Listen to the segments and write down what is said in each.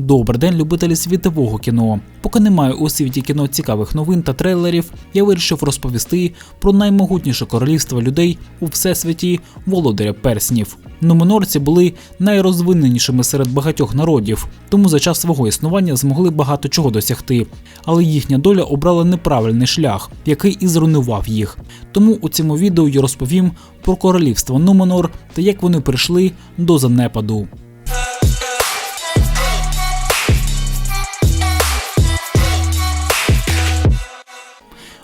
Добрий день, любителі світового кіно. Поки немає у світі кіно цікавих новин та трейлерів, я вирішив розповісти про наймогутніше королівство людей у всесвіті володаря перснів. Нуменорці були найрозвиненішими серед багатьох народів, тому за час свого існування змогли багато чого досягти. Але їхня доля обрала неправильний шлях, який і зруйнував їх. Тому у цьому відео я розповім про королівство Нуменор та як вони прийшли до занепаду.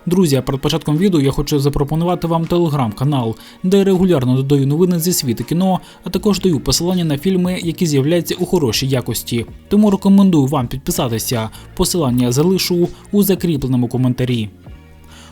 Друзі, перед початком відео я хочу запропонувати вам телеграм-канал, де я регулярно додаю новини зі світу кіно, а також даю посилання на фільми, які з'являються у хорошій якості. Тому рекомендую вам підписатися. Посилання залишу у закріпленому коментарі.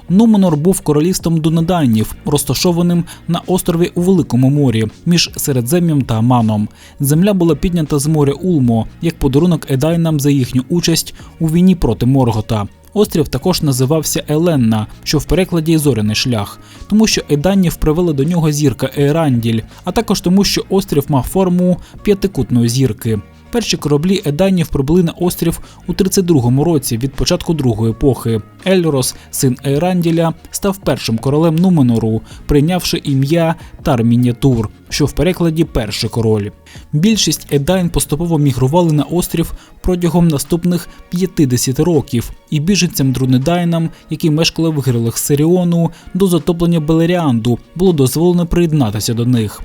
Нуменор був королівством Дунедайнів, розташованим на острові у Великому морі між Середзем'ям та Аманом. Земля була піднята з моря Улмо як подарунок Едайнам за їхню участь у війні проти Моргота. Острів також називався Еленна, що в перекладі зоряний шлях, тому що Еданів привела до нього зірка Еранділь, а також тому, що острів мав форму п'ятикутної зірки. Перші кораблі Еданів прибули на острів у 32-му році від початку другої епохи. Ельрос, син Ейранділя, став першим королем Нуменору, прийнявши ім'я Тармініатур, що в перекладі перший король. Більшість Едайн поступово мігрували на острів протягом наступних 50 років, і біженцям Друнедайнам, які мешкали в грилах Сиріону, до затоплення Белеріанду було дозволено приєднатися до них.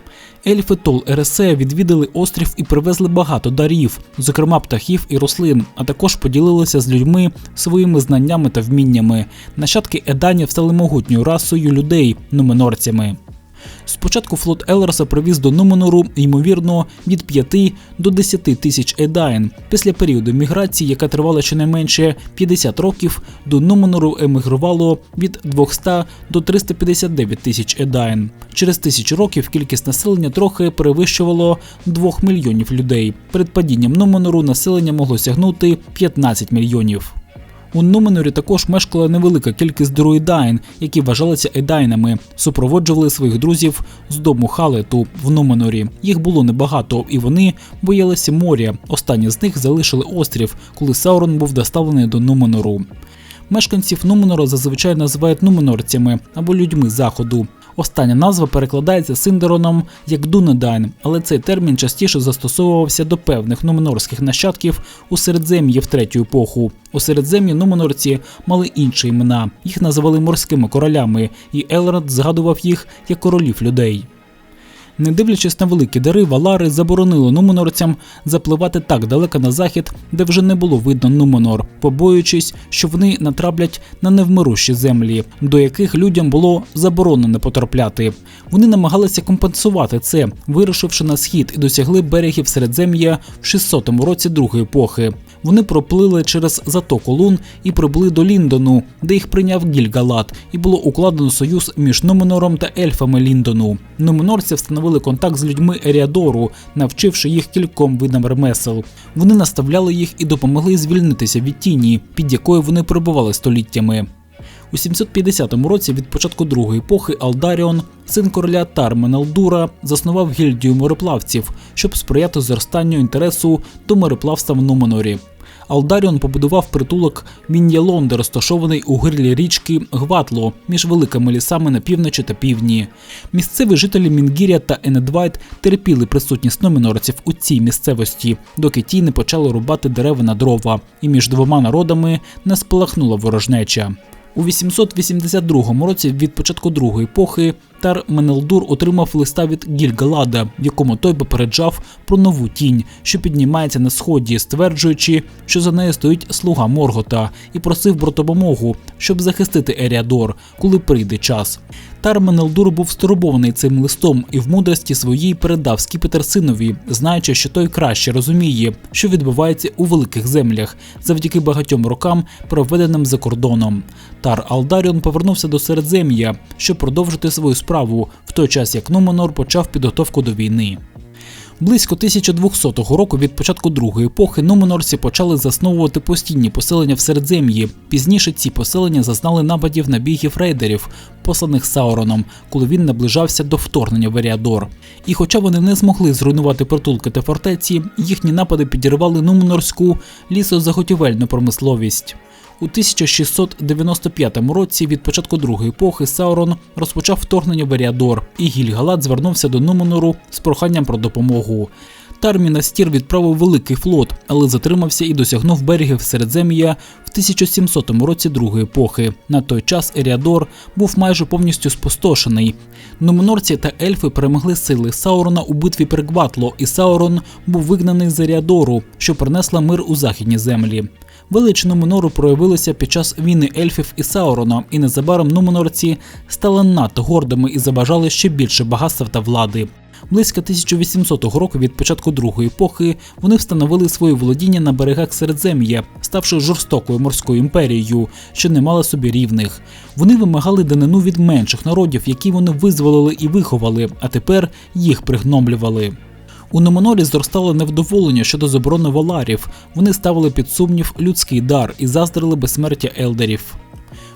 Ельфи Тол Ересе відвідали острів і привезли багато дарів, зокрема птахів і рослин, а також поділилися з людьми своїми знаннями та вміннями. Нащадки Еданів стали могутньою расою людей, нуменорцями. Спочатку флот Елерса привіз до Нуменору, ймовірно, від 5 до 10 тисяч Едайн. Після періоду міграції, яка тривала щонайменше 50 років, до Нуменору емігрувало від 200 до 359 тисяч Едайн. Через тисячу років кількість населення трохи перевищувало 2 мільйонів людей. Перед падінням Нуменору населення могло сягнути 15 мільйонів. У Нуменорі також мешкала невелика кількість друїдайн, які вважалися едайнами, супроводжували своїх друзів з дому Халету в Нуменорі. Їх було небагато, і вони боялися моря. Останні з них залишили острів, коли Саурон був доставлений до Нуменору. Мешканців Нуменора зазвичай називають нуменорцями або людьми заходу. Остання назва перекладається Синдероном як Дунедайн, але цей термін частіше застосовувався до певних нуменорських нащадків у Середзем'ї в третю епоху. У Середзем'ї нуменорці мали інші імена, їх називали морськими королями, і Елрод згадував їх як королів людей. Не дивлячись на великі дари, валари заборонили нуменорцям запливати так далеко на захід, де вже не було видно Нуменор, побоюючись, що вони натраплять на невмирущі землі, до яких людям було заборонено потрапляти. Вони намагалися компенсувати це, вирушивши на схід і досягли берегів Середзем'я в 600 році другої епохи. Вони проплили через затоку Лун і прибули до Ліндону, де їх прийняв Гільгалат, і було укладено союз між Нуменором та ельфами Ліндону. Нуменорці встановили контакт з людьми Еріадору, навчивши їх кільком видам ремесел. Вони наставляли їх і допомогли звільнитися від тіні, під якою вони перебували століттями. У 750 році від початку другої епохи Алдаріон, син короля Тарменалдура, заснував гільдію мореплавців, щоб сприяти зростанню інтересу до мореплавства в Нуменорі. Алдаріон побудував притулок Мін'ялон, де розташований у гирлі річки Гватло між великими лісами на півночі та півдні. Місцеві жителі Мінгіря та Енедвайт терпіли присутність номінорців у цій місцевості, доки ті не почали рубати дерева на дрова, і між двома народами не спалахнула ворожнеча. У 882 році від початку другої епохи Тар Менелдур отримав листа від Гільгалада, в якому той попереджав про нову тінь, що піднімається на сході, стверджуючи, що за нею стоїть слуга Моргота, і просив про допомогу, щоб захистити Еріадор, коли прийде час. Тар Менелдур був стурбований цим листом і в мудрості своїй передав скіпетр синові, знаючи, що той краще розуміє, що відбувається у великих землях, завдяки багатьом рокам, проведеним за кордоном. Тар Алдаріон повернувся до Середзем'я, щоб продовжити свою справу в той час, як Нуменор почав підготовку до війни. Близько 1200 року від початку другої епохи нуменорці почали засновувати постійні поселення в Середзем'ї. Пізніше ці поселення зазнали нападів набігів рейдерів, посланих Сауроном, коли він наближався до вторгнення в Еріадор. І хоча вони не змогли зруйнувати притулки та фортеці, їхні напади підірвали нуменорську лісозаготівельну промисловість. У 1695 році від початку другої епохи Саурон розпочав вторгнення в Еріадор, і Гільгалат звернувся до Нуменору з проханням про допомогу. Тармінастір відправив великий флот, але затримався і досягнув берегів Середзем'я в 1700 році другої епохи. На той час Еріадор був майже повністю спустошений. Нуменорці та ельфи перемогли сили Саурона у битві при Гватло, і Саурон був вигнаний з Еріадору, що принесла мир у західні землі. Велич Нуменору проявилися під час війни ельфів і Саурона, і незабаром нуменорці стали надто гордими і забажали ще більше багатства та влади. Близько 1800 року від початку другої епохи вони встановили свої володіння на берегах Середзем'я, ставши жорстокою морською імперією, що не мала собі рівних. Вони вимагали данину від менших народів, які вони визволили і виховали, а тепер їх пригноблювали. У Номонорі зростало невдоволення щодо заборони валарів. Вони ставили під сумнів людський дар і заздрили безсмертя елдерів.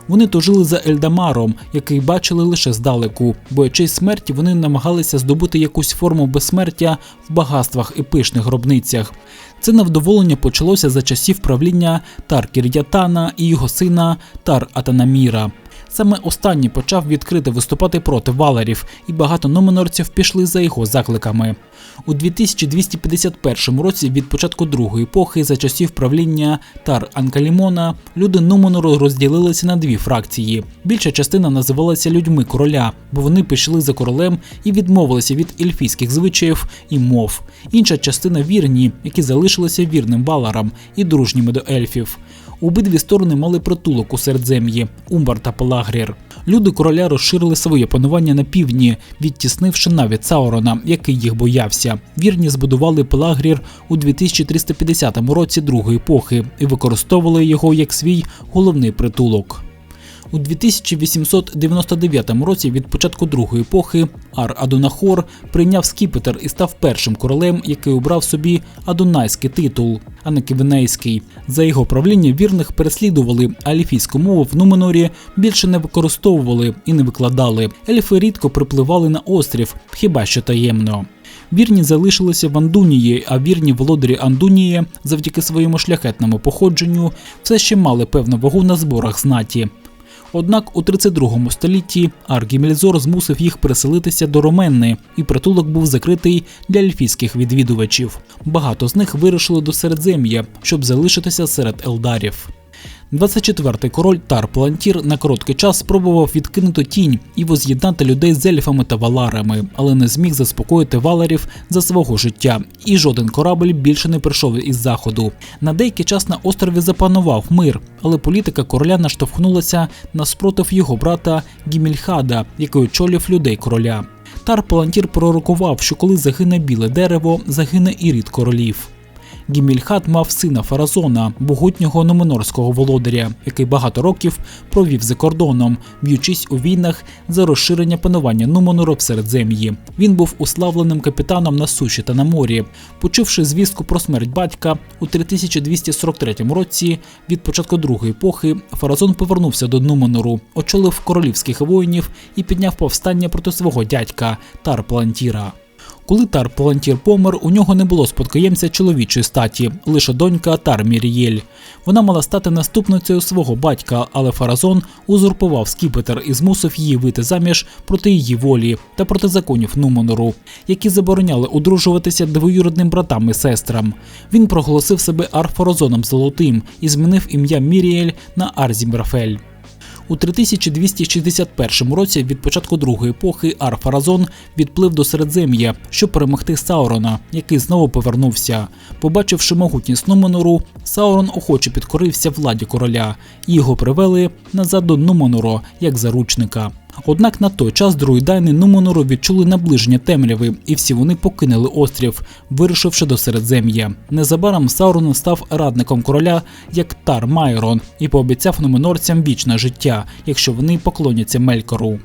Вони тужили за Ельдамаром, який бачили лише здалеку. Боячись смерті, вони намагалися здобути якусь форму безсмертя в багатствах і пишних гробницях. Це невдоволення почалося за часів правління Тар Кір'ятана і його сина Тар Атанаміра. Саме останній почав відкрито виступати проти валерів, і багато номенорців пішли за його закликами. У 2251 році від початку другої епохи за часів правління Тар Анкалімона люди Нуменору розділилися на дві фракції. Більша частина називалася людьми короля, бо вони пішли за королем і відмовилися від ельфійських звичаїв і мов. Інша частина вірні, які залишилися вірним валарам і дружніми до ельфів. Обидві сторони мали притулок у Середзем'ї Умбар та Пелагрір. Люди короля розширили своє панування на півдні, відтіснивши навіть Саурона, який їх боявся. Вірні збудували Пелагрір у 2350 році другої епохи і використовували його як свій головний притулок. У 2899 році від початку другої епохи Ар Адонахор прийняв скіпетр і став першим королем, який обрав собі адонайський титул, а не кивенейський. За його правління вірних переслідували, а ліфійську мову в Нуменорі більше не використовували і не викладали. Ельфи рідко припливали на острів, хіба що таємно. Вірні залишилися в Андунії, а вірні володарі Андунії, завдяки своєму шляхетному походженню, все ще мали певну вагу на зборах знаті. Однак у 32 столітті Аргімельзор змусив їх переселитися до Роменни, і притулок був закритий для ельфійських відвідувачів. Багато з них вирушили до Середзем'я, щоб залишитися серед елдарів. 24-й король Тар Плантір на короткий час спробував відкинути тінь і воз'єднати людей з ельфами та валарами, але не зміг заспокоїти валарів за свого життя, і жоден корабль більше не прийшов із заходу. На деякий час на острові запанував мир, але політика короля наштовхнулася на спротив його брата Гімільхада, який очолював людей короля. Тар Палантір пророкував, що коли загине біле дерево, загине і рід королів. Гімільхат мав сина Фаразона, могутнього номенорського володаря, який багато років провів за кордоном, б'ючись у війнах за розширення панування Нуменору в Середзем'ї. Він був уславленим капітаном на суші та на морі. Почувши звістку про смерть батька у 3243 році, від початку другої епохи, Фаразон повернувся до Нуменору, очолив королівських воїнів і підняв повстання проти свого дядька Тар Плантіра. Коли Тар Палантір помер, у нього не було спадкоємця чоловічої статі, лише донька Тар Мірієль. Вона мала стати наступницею свого батька, але Фаразон узурпував скіпетр і змусив її вийти заміж проти її волі та проти законів Нуменору, які забороняли одружуватися двоюродним братам і сестрам. Він проголосив себе Арфаразоном Золотим і змінив ім'я Мірієль на Арзімрафель. У 3261 році від початку другої епохи Арфаразон відплив до Середзем'я, щоб перемогти Саурона, який знову повернувся. Побачивши могутність Нуменору, Саурон охоче підкорився владі короля, і його привели назад до Нуменору як заручника. Однак на той час друїдайни Нуменору відчули наближення темряви, і всі вони покинули острів, вирушивши до Середзем'я. Незабаром Саурон став радником короля як Тар Майрон і пообіцяв нуменорцям вічне життя, якщо вони поклоняться Мелькору.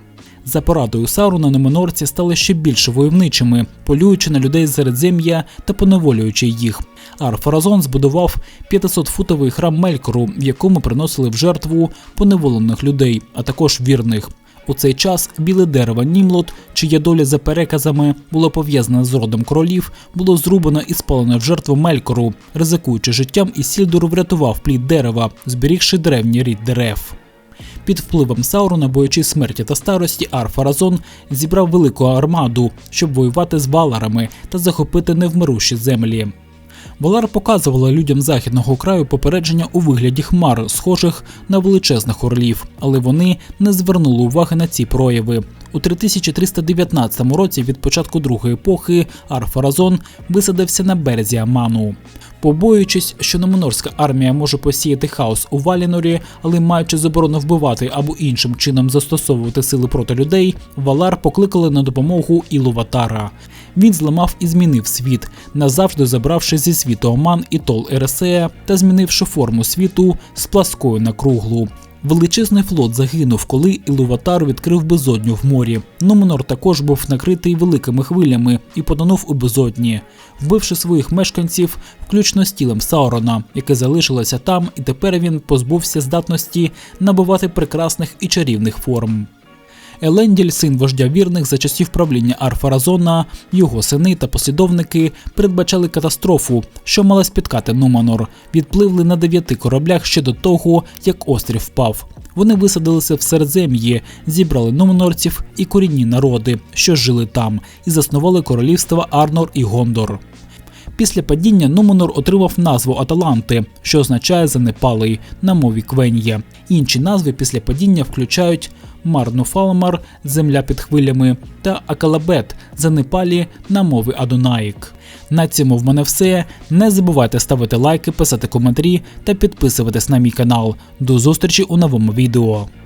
За порадою Сауруна Нуменорці стали ще більше войовничими, полюючи на людей з Середзем'я та поневолюючи їх. Арфаразон збудував 500-футовий храм Мелькору, в якому приносили в жертву поневолених людей, а також вірних. У цей час біле дерево Німлот, чия доля за переказами була пов'язана з родом королів, було зрубано і спалено в жертву Мелькору, ризикуючи життям, Ісільдур врятував плід дерева, зберігши древній рід дерев. Під впливом Саурона, боючись смерті та старості, Арфаразон зібрав велику армаду, щоб воювати з валарами та захопити невмирущі землі. Валар показувала людям західного краю попередження у вигляді хмар, схожих на величезних орлів, але вони не звернули уваги на ці прояви. У 3319 році від початку другої епохи Арфаразон висадився на березі Аману. Побоюючись, що Номенорська армія може посіяти хаос у Валінорі, але маючи заборону вбивати або іншим чином застосовувати сили проти людей, Валар покликали на допомогу Ілуватара. Він зламав і змінив світ, назавжди забравши зі світу Оман і Тол Ересея та змінивши форму світу з пласкою на круглу. Величезний флот загинув, коли Ілуватар відкрив безодню в морі. Нуменор також був накритий великими хвилями і потонув у безодні, вбивши своїх мешканців, включно з тілом Саурона, яке залишилося там, і тепер він позбувся здатності набувати прекрасних і чарівних форм. Еленділь, син вождя вірних за часів правління Арфаразона, його сини та послідовники передбачали катастрофу, що мала спіткати Нуманор. Відпливли на дев'яти кораблях ще до того, як острів впав. Вони висадилися в Середзем'ї, зібрали нуманорців і корінні народи, що жили там, і заснували королівства Арнор і Гондор. Після падіння Нуманор отримав назву Аталанти, що означає занепалий на мові Квенія. Інші назви після падіння включають Марнуфалмар земля під хвилями та Акалабет занепалі на мови Адонаїк. На цьому в мене все. Не забувайте ставити лайки, писати коментарі та підписуватись на мій канал. До зустрічі у новому відео.